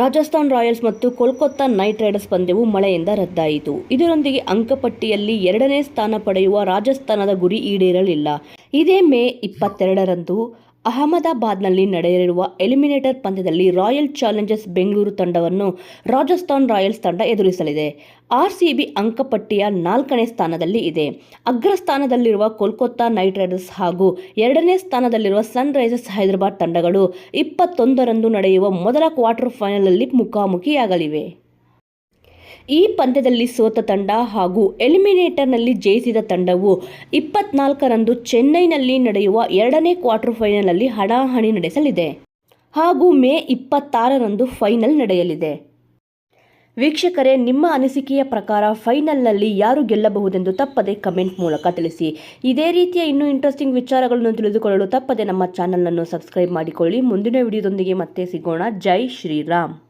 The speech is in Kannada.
ರಾಜಸ್ಥಾನ್ ರಾಯಲ್ಸ್ ಮತ್ತು ಕೋಲ್ಕತ್ತಾ ನೈಟ್ ರೈಡರ್ಸ್ ಪಂದ್ಯವು ಮಳೆಯಿಂದ ರದ್ದಾಯಿತು. ಇದರೊಂದಿಗೆ ಅಂಕಪಟ್ಟಿಯಲ್ಲಿ ಎರಡನೇ ಸ್ಥಾನ ಪಡೆಯುವ ರಾಜಸ್ಥಾನದ ಗುರಿ ಈಡೇರಲಿಲ್ಲ. ಇದೇ ಮೇ ಇಪ್ಪತ್ತೆರಡರಂದು ಅಹಮದಾಬಾದ್ನಲ್ಲಿ ನಡೆಯಲಿರುವ ಎಲಿಮಿನೇಟರ್ ಪಂದ್ಯದಲ್ಲಿ ರಾಯಲ್ ಚಾಲೆಂಜರ್ಸ್ ಬೆಂಗಳೂರು ತಂಡವನ್ನು ರಾಜಸ್ಥಾನ್ ರಾಯಲ್ಸ್ ತಂಡ ಎದುರಿಸಲಿದೆ. ಆರ್ಸಿಬಿ ಅಂಕಪಟ್ಟಿಯ ನಾಲ್ಕನೇ ಸ್ಥಾನದಲ್ಲಿ ಇದೆ. ಅಗ್ರಸ್ಥಾನದಲ್ಲಿರುವ ಕೋಲ್ಕತ್ತಾ ನೈಟ್ ರೈಡರ್ಸ್ ಹಾಗೂ ಎರಡನೇ ಸ್ಥಾನದಲ್ಲಿರುವ ಸನ್ ರೈಸರ್ಸ್ ಹೈದರಾಬಾದ್ ತಂಡಗಳು ಇಪ್ಪತ್ತೊಂದರಂದು ನಡೆಯುವ ಮೊದಲ ಕ್ವಾರ್ಟರ್ ಫೈನಲ್ನಲ್ಲಿ ಮುಖಾಮುಖಿಯಾಗಲಿವೆ. ಈ ಪಂದ್ಯದಲ್ಲಿ ಸೋತ ತಂಡ ಹಾಗೂ ಎಲಿಮಿನೇಟರ್ನಲ್ಲಿ ಜಯಿಸಿದ ತಂಡವು ಇಪ್ಪತ್ನಾಲ್ಕರಂದು ಚೆನ್ನೈನಲ್ಲಿ ನಡೆಯುವ ಎರಡನೇ ಕ್ವಾರ್ಟರ್ ಫೈನಲ್ನಲ್ಲಿ ಹಣಾಹಣಿ ನಡೆಸಲಿದೆ ಹಾಗೂ ಮೇ ಇಪ್ಪತ್ತಾರರಂದು ಫೈನಲ್ ನಡೆಯಲಿದೆ. ವೀಕ್ಷಕರೇ, ನಿಮ್ಮ ಅನಿಸಿಕೆಯ ಪ್ರಕಾರ ಫೈನಲ್ನಲ್ಲಿ ಯಾರು ಗೆಲ್ಲಬಹುದೆಂದು ತಪ್ಪದೆ ಕಮೆಂಟ್ ಮೂಲಕ ತಿಳಿಸಿ. ಇದೇ ರೀತಿಯ ಇನ್ನೂ ಇಂಟ್ರೆಸ್ಟಿಂಗ್ ವಿಚಾರಗಳನ್ನು ತಿಳಿದುಕೊಳ್ಳಲು ತಪ್ಪದೆ ನಮ್ಮ ಚಾನಲನ್ನು ಸಬ್ಸ್ಕ್ರೈಬ್ ಮಾಡಿಕೊಳ್ಳಿ. ಮುಂದಿನ ವಿಡಿಯೋದೊಂದಿಗೆ ಮತ್ತೆ ಸಿಗೋಣ. ಜೈ ಶ್ರೀರಾಮ್.